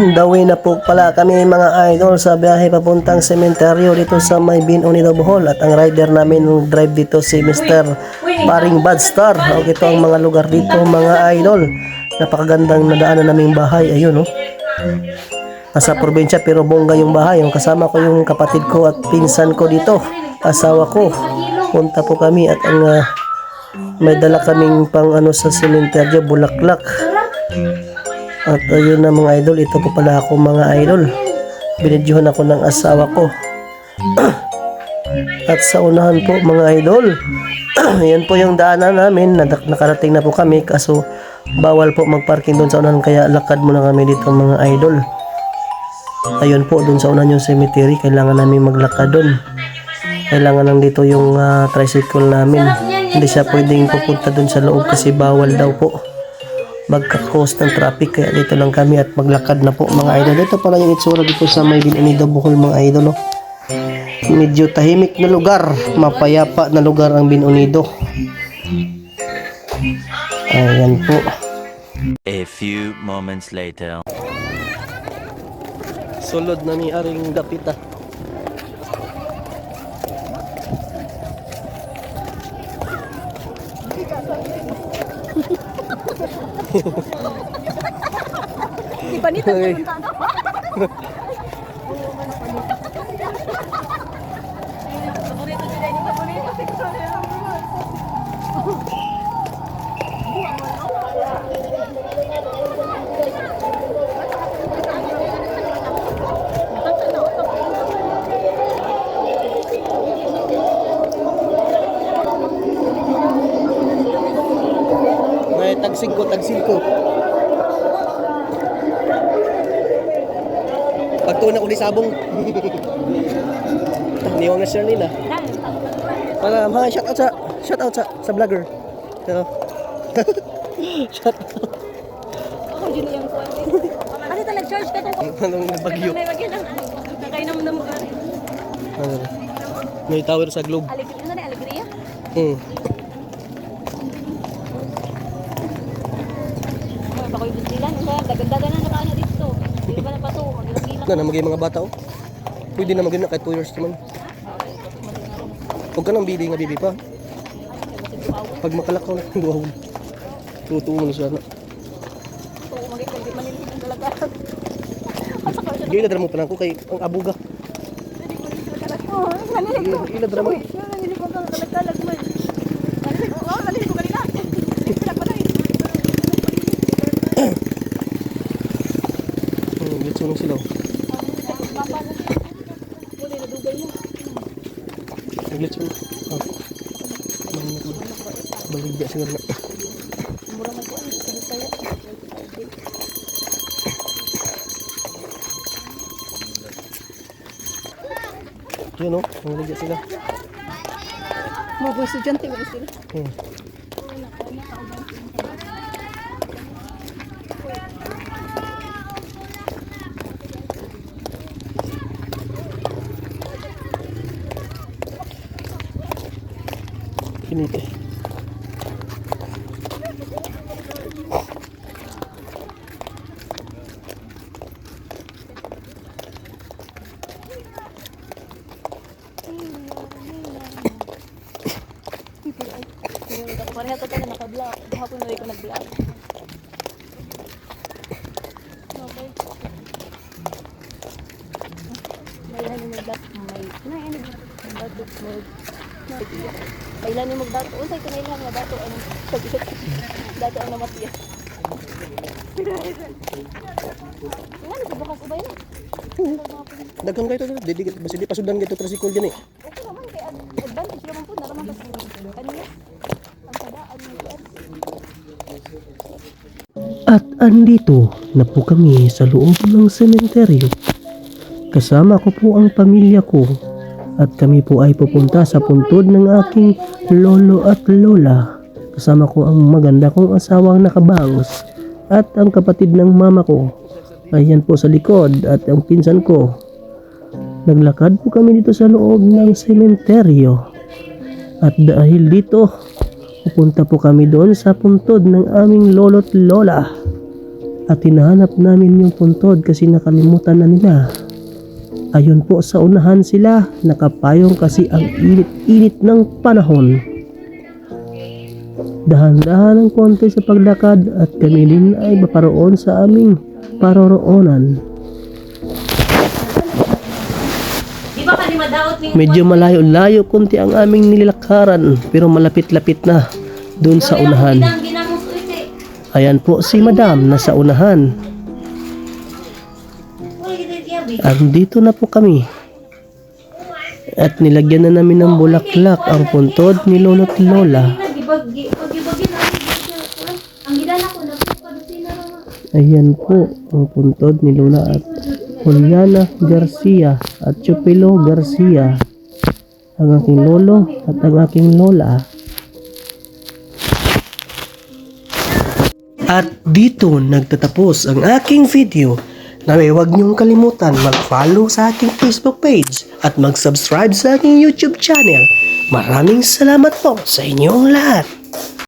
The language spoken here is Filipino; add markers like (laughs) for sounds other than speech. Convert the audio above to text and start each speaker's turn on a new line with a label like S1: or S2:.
S1: On the way na po pala kami mga idol sa biyahe papuntang sementeryo dito sa may Bin Unido Bohol at ang rider namin ng drive dito si Mr. Paring Badstar. O ito ang mga lugar dito mga idol. Napakagandang nadaanan naming bahay. Ayun oh. Nasa probinsya pero bongga yung bahay. Yung kasama ko yung kapatid ko at pinsan ko dito. Asawa ko. Punta po kami at ang ah, may dala kaming pang ano sa sementeryo, bulaklak. At ayun na mga idol, ito po pala ako mga idol. Binidyohan ako ng asawa ko. (clears throat) At sa unahan po mga idol, (clears throat) yan po yung daanan namin. Nakarating na po kami kaso bawal po magparking doon sa unahan kaya lakad muna kami dito mga idol. Ayun po, doon sa unahan yung cemetery, kailangan namin maglakad doon. Kailangan lang dito yung ah, tricycle namin. Hindi siya pwedeng pupunta doon sa loob kasi bawal daw po magka-cause ng traffic kaya dito lang kami at maglakad na po mga idol. Ito pala yung itsura dito sa may Binunido Bohol mga idol. Oh. Medyo tahimik na lugar, mapayapa na lugar ang Binunido. Ayan po.
S2: A few moments later.
S1: Sulod na ni Aring Dapita. (laughs)
S3: Di ba nito? (laughs)
S1: Okay. May tagsig ko, tagsig ko. Pagtuon ako ni Sabong. (laughs) Niyaw na siya nila. Para mga shout out sa shout out sa sa vlogger. Pero (laughs) shout out.
S3: Ako yun yung kuwan. Ano ito nag-charge ka to?
S1: Anong bagyo?
S3: May wag yan. Nakainom na.
S1: Ano? May tower sa globe.
S3: Alegria na rin, alegria.
S1: Hmm.
S3: Ano ba ko yung buntilan? Ano ba? Dagan-dagan na nakaano dito. Hindi ba na pato? Magilang-gilang.
S1: Na mga bata oh. Pwede na maging na kahit 2 years naman. Huwag ka nang bili nga bibi pa. Pag makalakaw na ang duwawon. Tutuwa mo na siya na.
S3: Ito, umagit hindi man nila ang dalaga. Siya.
S1: Gila drama pa na ako kay ang abuga.
S3: Ko.
S1: Gila drama.
S3: Siya, nanilig ko ang dalag-dalag man. Nanilig ko, oh, nanilig ko kanina. Pinagpalay.
S1: Gitso nung sila. oh.
S3: Nadugay mo.
S1: Naglitso na. Ah. Baligya siguro na.
S3: Mura man ko ano, sa Bisaya.
S1: Yun oh, baligya sila.
S3: Mga po estudyante ba sila?
S1: Hmm. Kinite.
S3: Pareha tayo naka-vlog. Hapon na rin ko nag-vlog. Okay. May ilan yung mag-vlog. May... Ano yan? May dato. May... May ilan yung mag-dato. Unsay ko na ilan nga dato. Ano? (laughs) Dato ang namatiya. Ano sa bakas ubay na?
S1: Daghan kayo to, di di basi di pasudan kayo tricycle din eh.
S3: Okay naman kay advantage naman po naraman pa kanina. Ang sadaan kuan.
S1: At andito na po kami sa loob ng sementeryo. Kasama ko po ang pamilya ko at kami po ay pupunta sa puntod ng aking lolo at lola. Kasama ko ang maganda kong asawang nakabangs at ang kapatid ng mama ko. Ayan po sa likod at ang pinsan ko. Naglakad po kami dito sa loob ng sementeryo. At dahil dito, pupunta po kami doon sa puntod ng aming lolo't lola. At hinahanap namin yung puntod kasi nakalimutan na nila. Ayun po sa unahan sila, nakapayong kasi ang init-init ng panahon. Dahan-dahan ng konti sa paglakad at kami din ay maparoon sa aming paroroonan. Medyo malayo-layo konti ang aming nilakaran pero malapit-lapit na doon sa unahan. Ayan po si Madam nasa unahan. Andito na po kami. At nilagyan na namin ng bulaklak ang puntod ni Lola.
S3: Na padusina ra.
S1: Ayan po ang puntod ni Lola at Juliana Garcia at Chupilo Garcia. Ang aking lolo at ang aking lola. At dito nagtatapos ang aking video na huwag niyong kalimutan mag-follow sa aking Facebook page at mag-subscribe sa aking YouTube channel. Maraming salamat po sa inyong lahat.